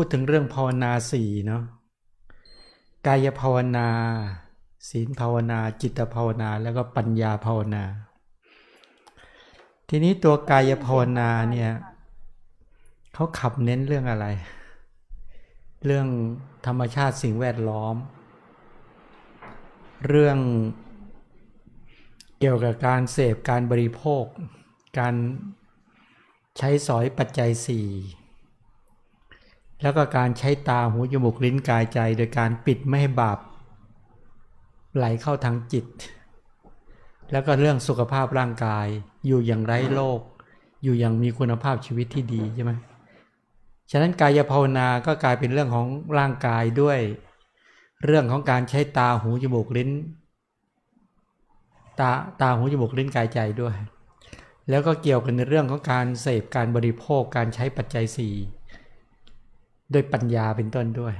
พูดถึงเรื่องภาวนาสี่เนาะกายภาวนา ศีลภาวนา จิตภาวนา แล้วก็ปัญญาภาวนา ทีนี้ตัวกายภาวนาเนี่ยเขาขับเน้นเรื่องอะไร เรื่องธรรมชาติสิ่งแวดล้อม เรื่องเกี่ยวกับการเสพการบริโภค การใช้สอยปัจจัยสี่ แล้วก็การใช้ตาหูจมูกลิ้นกายใจ โดยการปิดไม่ให้บาป ไหลเข้าทางจิต แล้วก็เรื่องสุขภาพร่างกาย อยู่อย่างไร้โรคอยู่อย่างมีคุณภาพชีวิตที่ดีใช่ไหมฉะนั้นกายภาวนาก็กลายเป็นเรื่องของร่างกายด้วย เรื่องของการใช้ตาหูจมูกลิ้น ตาตาหูจมูกลิ้นกายใจด้วย แล้วก็เกี่ยวกันในเรื่องของการเสพการบริโภคการใช้ปัจจัย4 ด้วยปัญญาเป็นต้นด้วย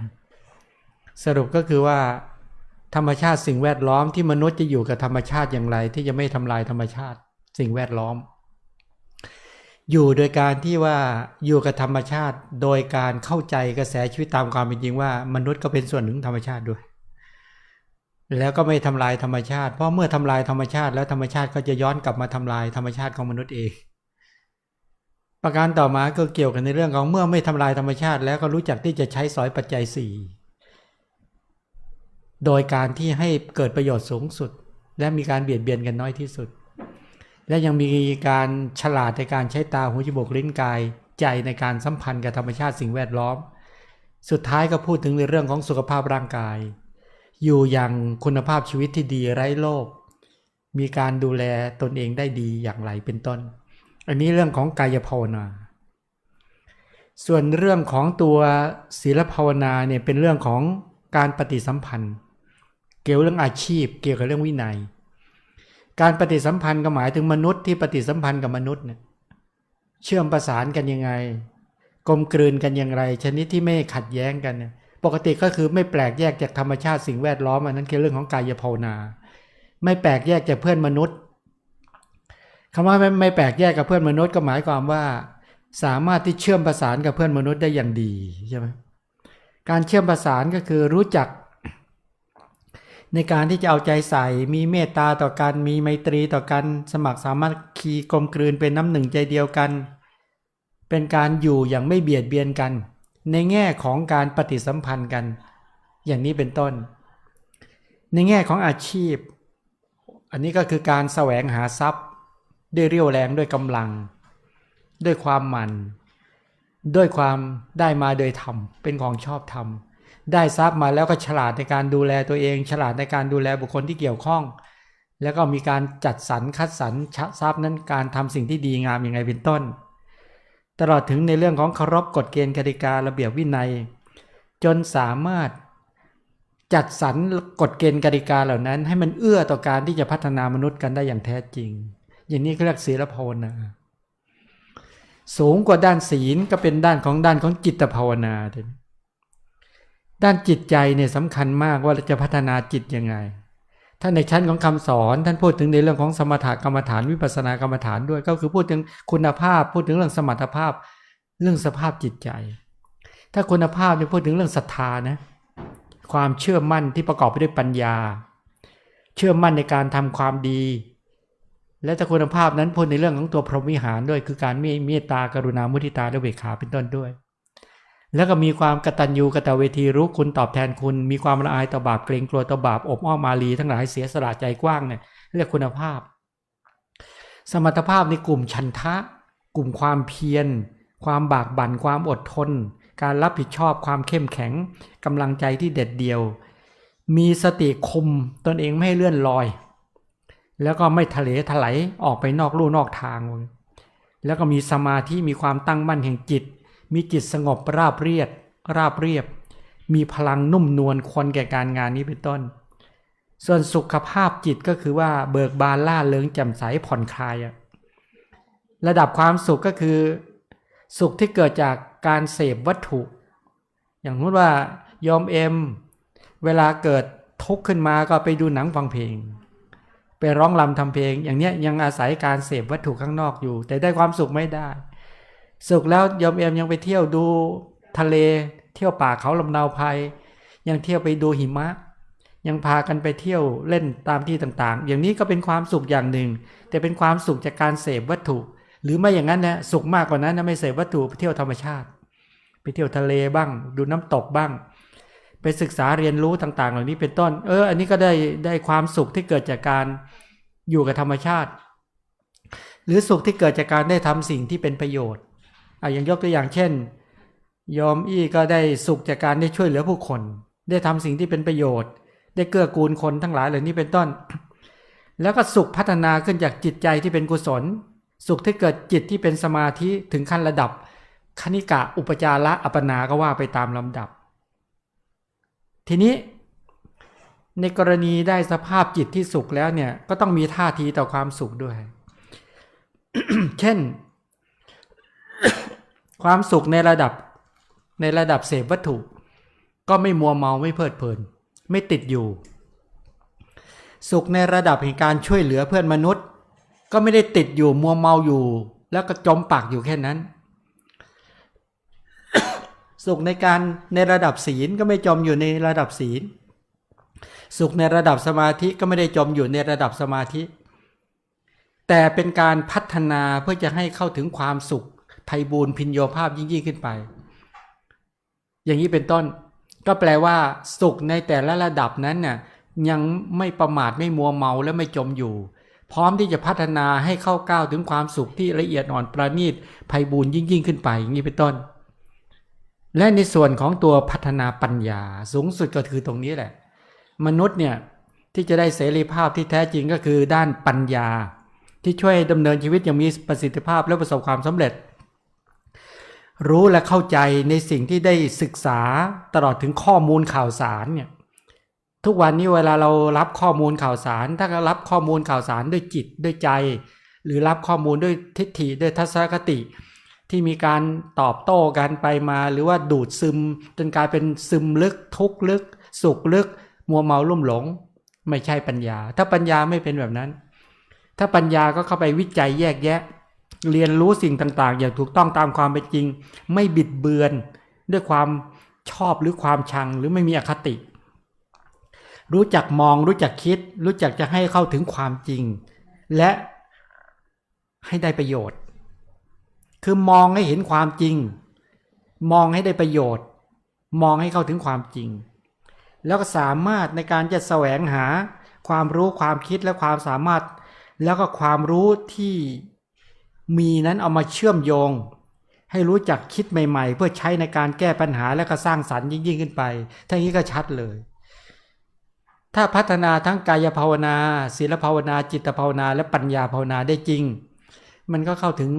สรุปก็คือว่า ธรรมชาติสิ่งแวดล้อมที่มนุษย์จะอยู่กับธรรมชาติอย่างไร ที่จะไม่ทำลายธรรมชาติ สิ่งแวดล้อม อยู่โดยการที่ว่าอยู่กับธรรมชาติ โดยการเข้าใจกระแสชีวิตตามความเป็นจริงว่า มนุษย์ก็เป็นส่วนหนึ่งธรรมชาติด้วย แล้วก็ไม่ทำลายธรรมชาติ เพราะเมื่อทำลายธรรมชาติ แล้วธรรมชาติก็จะย้อนกลับมาทำลายธรรมชาติของมนุษย์เอง ประการต่อมาก็เกี่ยวกันในเรื่องของเมื่อไม่ทำลายธรรมชาติแล้วก็รู้จักที่จะใช้สอยปัจจัยสี่โดยการที่ให้เกิดประโยชน์สูงสุด และมีการเบียดเบียนกันน้อยที่สุด และยังมีการฉลาดในการใช้ตาหูจมูกลิ้นกายใจในการสัมพันธ์กับธรรมชาติสิ่งแวดล้อม สุดท้ายก็พูดถึงในเรื่องของสุขภาพร่างกาย อยู่อย่างคุณภาพชีวิตที่ดีไร้โรคมีการดูแลตนเองได้ดีอย่างไรเป็นต้น อันนี้เรื่องของกายภาวนา ส่วนเรื่องของตัวศีลภาวนาเนี่ยเป็นเรื่องของการปฏิสัมพันธ์ เกี่ยวเรื่องอาชีพ เกี่ยวกับเรื่องวินัย การปฏิสัมพันธ์ก็หมายถึงมนุษย์ที่ปฏิสัมพันธ์กับมนุษย์เนี่ยเชื่อมประสานกันยังไง กลมกลืนกันอย่างไร ชนิดที่ไม่ขัดแย้งกันเนี่ยปกติก็คือไม่แปลกแยกจากธรรมชาติสิ่งแวดล้อมอันนั้นคือเรื่องของกายภาวนา ไม่แปลกแยกจากเพื่อนมนุษย์ คำว่าไม่ไม่แปลกแยกกับเพื่อนมนุษย์ก็หมายความว่า สามารถที่เชื่อมประสานกับเพื่อนมนุษย์ได้อย่างดีใช่ไหมการเชื่อมประสานก็คือรู้จัก ในการที่จะเอาใจใส่ มีเมตตาต่อกัน มีไมตรีต่อกัน สมัครสามารถคีกลมกลืนเป็นน้ำหนึ่งใจเดียวกัน เป็นการอยู่อย่างไม่เบียดเบียนกัน ในแง่ของการปฏิสัมพันธ์กัน อย่างนี้เป็นต้น ในแง่ของอาชีพ อันนี้ก็คือการแสวงหาทรัพย์ ด้วยเรี่ยวแรงด้วยกำลัง ด้วยความหมันด้วยความได้มาโดยธรรมเป็นของชอบธรรมได้ทรัพย์มาแล้วก็ฉลาดในการดูแลตัวเอง ฉลาดในการดูแลบุคคลที่เกี่ยวข้อง แล้วก็มีการจัดสรรคัดสรรทรัพย์นั้นการทำสิ่งที่ดีงามอย่างไรเป็นต้น ตลอดถึงในเรื่องของเคารพกฎเกณฑ์กติการะเบียบวินัย จนสามารถจัดสรรกฎเกณฑ์กติกาเหล่านั้น ให้มันเอื้อต่อการที่จะพัฒนามนุษย์กันได้อย่างแท้จริง อย่างนี้เขาเรียกศีลภาวนาสูงกว่าด้านศีลก็เป็นด้านของด้านของจิตภาวนาด้านจิตใจเนี่ยสำคัญมากว่าจะพัฒนาจิตยังไง ถ้าในชั้นของคำสอนท่านพูดถึงในเรื่องของสมถกรรมฐานวิปัสสนากรรมฐานด้วย ก็คือพูดถึงคุณภาพ พูดถึงเรื่องสมรรถภาพ เรื่องสภาพจิตใจ ถ้าคุณภาพจะพูดถึงเรื่องศรัทธานะ ความเชื่อมั่นที่ประกอบไปด้วยปัญญา เชื่อมั่นในการทำความดี และถ้าคุณภาพนั้นพูดในเรื่องของตัวพรหมวิหารด้วย คือการมีเมตตากรุณามุทิตาและเวขาเป็นต้นด้วย แล้วก็มีความกตัญญูกตเวทีรู้คุณตอบแทนคุณ มีความละอายต่อบาปเกรงกลัวต่อบาปอบอ้อมมาลีทั้งหลายเสียสละใจกว้างเนี่ยเรียกคุณภาพ สมรรถภาพในกลุ่มชันทะ กลุ่มความเพียร ความบากบั่นความอดทน การรับผิดชอบความเข้มแข็งกำลังใจที่เด็ดเดียว มีสติคมตนเองไม่ให้เลื่อนลอย แล้วก็ไม่ทะเลถลายออกไปนอกลู่นอกทาง แล้วก็มีสมาธิมีความตั้งมั่นแห่งจิต มีจิตสงบราบเรียบราบเรียบ มีพลังนุ่มนวลควรแก่การงานนี้เป็นต้น ส่วนสุขภาพจิตก็คือว่าเบิกบานล่าเริงแจ่มใสผ่อนคลายระดับความสุขก็คือ สุขที่เกิดจากการเสพวัตถุ อย่างนู้นว่ายอมเอ็ม เวลาเกิดทุกข์ขึ้นมาก็ไปดูหนังฟังเพลง ไปร้องลำทำเพลง อย่างเนี้ยยังอาศัยการเสพวัตถุข้างนอกอยู่ แต่ได้ความสุขไม่ได้ สุขแล้วยอมเอมยังไปเที่ยวดูทะเล เที่ยวป่าเขาลำนาวภัย ยังเที่ยวไปดูหิมะ ยังพากันไปเที่ยวเล่นตามที่ต่างๆ อย่างนี้ก็เป็นความสุขอย่างหนึ่ง แต่เป็นความสุขจากการเสพวัตถุ หรือไม่อย่างนั้นนะสุขมากกว่านั้นนะไม่เสพวัตถุไปเที่ยวธรรมชาติ ไปเที่ยวทะเลบ้าง ดูน้ำตกบ้าง ไปศึกษาเรียนรู้ต่าง ๆ เหล่านี้เป็นต้น เออ อันนี้ก็ได้ได้ความสุขที่เกิดจากการอยู่กับธรรมชาติ หรือสุขที่เกิดจากการได้ทำสิ่งที่เป็นประโยชน์อะอย่างยกตัวอย่างเช่น ยอมอี้ก็ได้สุขจากการได้ช่วยเหลือผู้คน ได้ทำสิ่งที่เป็นประโยชน์ ได้เกื้อกูลคนทั้งหลายเหล่านี้เป็นต้น แล้วก็สุขพัฒนาขึ้นจากจิตใจที่เป็นกุศล สุขที่เกิดจิตที่เป็นสมาธิถึงขั้นระดับคณิกะอุปจาระอัปปนาก็ว่าไปตามลำดับ ทีนี้ในกรณีได้สภาพจิตที่สุขแล้วเนี่ยก็ต้องมีท่าทีต่อความสุขด้วย เช่น ความสุขในระดับในระดับเสพวัตถุ ก็ไม่มัวเมาไม่เพลิดเพลิน ไม่ติดอยู่ สุขในระดับแห่งการช่วยเหลือเพื่อนมนุษย์ ก็ไม่ได้ติดอยู่มัวเมาอยู่ แล้วก็จมปากอยู่แค่นั้น สุขในการในระดับศีลก็ไม่จมอยู่ในระดับศีล สุขในระดับสมาธิก็ไม่ได้จมอยู่ในระดับสมาธิ แต่เป็นการพัฒนาเพื่อจะให้เข้าถึงความสุขไพบูรย์พินโยภาพยิ่งยิ่งขึ้นไป อย่างนี้เป็นต้น ก็แปลว่า สุขในแต่ละระดับนั้นน่ะยังไม่ประมาทไม่มัวเมาและไม่จมอยู่ พร้อมที่จะพัฒนาให้เข้าก้าวถึงความสุขที่ละเอียดอ่อนประณีตไพบูรย์ยิ่งยิ่งขึ้นไป อย่างนี้เป็นต้น และในส่วนของตัวพัฒนาปัญญาสูงสุดก็คือตรงนี้แหละ มนุษย์เนี่ยที่จะได้เสรีภาพที่แท้จริงก็คือด้านปัญญา ที่ช่วยดำเนินชีวิตอย่างมีประสิทธิภาพและประสบความสำเร็จ รู้และเข้าใจในสิ่งที่ได้ศึกษาตลอดถึงข้อมูลข่าวสารเนี่ยทุกวันนี้เวลาเรารับข้อมูลข่าวสาร ถ้าเรารับข้อมูลข่าวสารด้วยจิตด้วยใจ หรือรับข้อมูลด้วยทิฏฐิด้วยทัศนคติ ที่มีการตอบโต้กันไปมา หรือว่าดูดซึม จนกลายเป็นซึมลึกทุกข์ลึก สุขลึก มัวเมาลุ่มหลง ไม่ใช่ปัญญา ถ้าปัญญาไม่เป็นแบบนั้น ถ้าปัญญาก็เข้าไปวิจัยแยกแยะ เรียนรู้สิ่งต่าง ๆ อย่างถูกต้องตามความเป็นจริง ไม่บิดเบือน ด้วยความชอบหรือความชังหรือไม่มีอคติ รู้จักมองรู้จักคิด รู้จักจะให้เข้าถึงความจริง และให้ได้ประโยชน์ คือมองให้เห็นความจริง มองให้ได้ประโยชน์ มองให้เข้าถึงความจริง แล้วก็สามารถในการจะแสวงหาความรู้ความคิดและความสามารถ แล้วก็ความรู้ที่มีนั้นเอามาเชื่อมโยง ให้รู้จักคิดใหม่ ๆ เพื่อใช้ในการแก้ปัญหาและก็สร้างสรรค์ยิ่งๆขึ้นไปทั้งนี้ก็ชัดเลย ถ้าพัฒนาทั้งกายภาวนา ศีลภาวนา จิตภาวนา และปัญญาภาวนาได้จริง มันก็เข้าถึง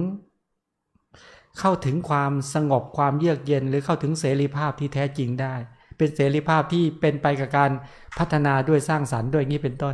เข้าถึงความสงบความเยือกเย็น หรือเข้าถึงเสรีภาพที่แท้จริงได้ เป็นเสรีภาพที่เป็นไปกับการพัฒนาด้วยสร้างสรรค์ด้วยงนี้เป็นต้น